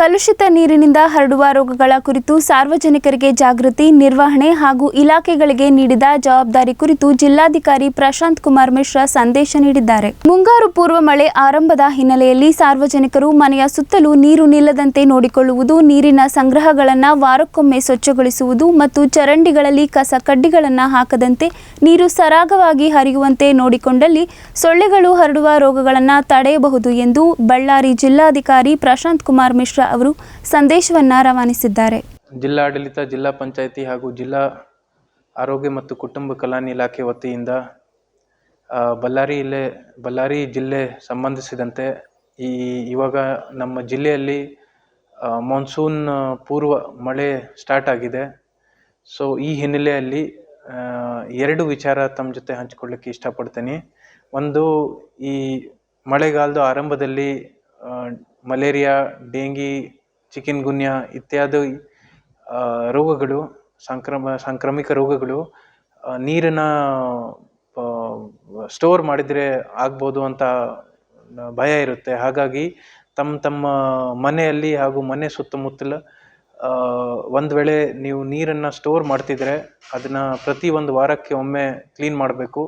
ಕಲುಷಿತ ನೀರಿನಿಂದ ಹರಡುವ ರೋಗಗಳ ಕುರಿತು ಸಾರ್ವಜನಿಕರಿಗೆ ಜಾಗೃತಿ, ನಿರ್ವಹಣೆ ಹಾಗೂ ಇಲಾಖೆಗಳಿಗೆ ನೀಡಿದ ಜವಾಬ್ದಾರಿ ಕುರಿತು ಜಿಲ್ಲಾಧಿಕಾರಿ ಪ್ರಶಾಂತ್ ಕುಮಾರ್ ಮಿಶ್ರಾ ಸಂದೇಶ ನೀಡಿದ್ದಾರೆ. ಮುಂಗಾರು ಪೂರ್ವ ಮಳೆ ಆರಂಭದ ಹಿನ್ನೆಲೆಯಲ್ಲಿ ಸಾರ್ವಜನಿಕರು ಮನೆಯ ಸುತ್ತಲೂ ನೀರು ನಿಲ್ಲದಂತೆ ನೋಡಿಕೊಳ್ಳುವುದು, ನೀರಿನ ಸಂಗ್ರಹಗಳನ್ನು ವಾರಕ್ಕೊಮ್ಮೆ ಸ್ವಚ್ಛಗೊಳಿಸುವುದು ಮತ್ತು ಚರಂಡಿಗಳಲ್ಲಿ ಕಸ ಕಡ್ಡಿಗಳನ್ನು ಹಾಕದಂತೆ ನೀರು ಸರಾಗವಾಗಿ ಹರಿಯುವಂತೆ ನೋಡಿಕೊಂಡಲ್ಲಿ ಸೊಳ್ಳೆಗಳು ಹರಡುವ ರೋಗಗಳನ್ನು ತಡೆಯಬಹುದು ಎಂದು ಬಳ್ಳಾರಿ ಜಿಲ್ಲಾಧಿಕಾರಿ ಪ್ರಶಾಂತ್ ಕುಮಾರ್ ಮಿಶ್ರಾ ಅವರು ಸಂದೇಶವನ್ನು ರವಾನಿಸಿದ್ದಾರೆ. ಜಿಲ್ಲಾಡಳಿತ, ಜಿಲ್ಲಾ ಪಂಚಾಯಿತಿ ಹಾಗೂ ಜಿಲ್ಲಾ ಆರೋಗ್ಯ ಮತ್ತು ಕುಟುಂಬ ಕಲ್ಯಾಣ ಇಲಾಖೆ ವತಿಯಿಂದ ಬಳ್ಳಾರಿ ಇಲ್ಲೇ, ಬಳ್ಳಾರಿ ಜಿಲ್ಲೆ ಸಂಬಂಧಿಸಿದಂತೆ ಈ, ಇವಾಗ ನಮ್ಮ ಜಿಲ್ಲೆಯಲ್ಲಿ ಮಾನ್ಸೂನ್ ಪೂರ್ವ ಮಳೆ ಸ್ಟಾರ್ಟ್ ಆಗಿದೆ. ಸೊ ಈ ಹಿನ್ನೆಲೆಯಲ್ಲಿ ಎರಡು ವಿಚಾರ ತಮ್ಮ ಜೊತೆ ಹಂಚಿಕೊಳ್ಳಕ್ಕೆ ಇಷ್ಟಪಡ್ತೀನಿ. ಒಂದು, ಈ ಮಳೆಗಾಲದ ಆರಂಭದಲ್ಲಿ ಮಲೇರಿಯಾ, ಡೆಂಗಿ ಚಿಕನ್ ಗುನ್ಯ ಇತ್ಯಾದಿ ರೋಗಗಳು, ಸಾಂಕ್ರಮ, ಸಾಂಕ್ರಾಮಿಕ ರೋಗಗಳು ನೀರನ್ನು ಸ್ಟೋರ್ ಮಾಡಿದರೆ ಆಗ್ಬೋದು ಅಂತ ಭಯ ಇರುತ್ತೆ. ಹಾಗಾಗಿ ತಮ್ಮ ತಮ್ಮ ಮನೆಯಲ್ಲಿ ಹಾಗೂ ಮನೆ ಸುತ್ತಮುತ್ತಲ ಒಂದು ವೇಳೆ ನೀವು ನೀರನ್ನು ಸ್ಟೋರ್ ಮಾಡ್ತಿದ್ರೆ ಅದನ್ನ ಪ್ರತಿ ಒಂದು ವಾರಕ್ಕೆ ಒಮ್ಮೆ ಕ್ಲೀನ್ ಮಾಡಬೇಕು,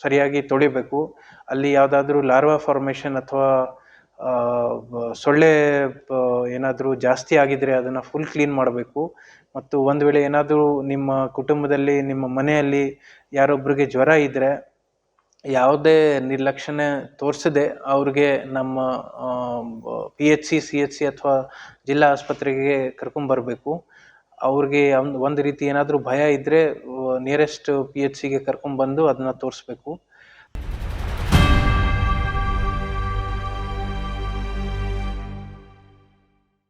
ಸರಿಯಾಗಿ ತೊಳಿಬೇಕು. ಅಲ್ಲಿ ಯಾವುದಾದ್ರೂ ಲಾರ್ವಾ ಫಾರ್ಮೇಷನ್ ಅಥವಾ ಸೊಳ್ಳೆ ಏನಾದರೂ ಜಾಸ್ತಿ ಆಗಿದ್ದರೆ ಅದನ್ನು ಫುಲ್ ಕ್ಲೀನ್ ಮಾಡಬೇಕು. ಮತ್ತು ಒಂದು ವೇಳೆ ಏನಾದರೂ ನಿಮ್ಮ ಕುಟುಂಬದಲ್ಲಿ, ನಿಮ್ಮ ಮನೆಯಲ್ಲಿ ಯಾರೊಬ್ಬರಿಗೆ ಜ್ವರ ಇದ್ದರೆ ಯಾವುದೇ ನಿರ್ಲಕ್ಷಣೆ ತೋರಿಸದೆ ಅವ್ರಿಗೆ ನಮ್ಮ P H C C H C ಅಥವಾ ಜಿಲ್ಲಾ ಆಸ್ಪತ್ರೆಗೆ ಕರ್ಕೊಂಬರ್ಬೇಕು ಅವ್ರಿಗೆ ಒಂದು ರೀತಿ ಏನಾದರೂ ಭಯ ಇದ್ದರೆ ನಿಯರೆಸ್ಟ್ ಪಿ ಎಚ್ ಸಿಗೆ ಕರ್ಕೊಂಬಂದು ಅದನ್ನ ತೋರಿಸ್ಬೇಕು.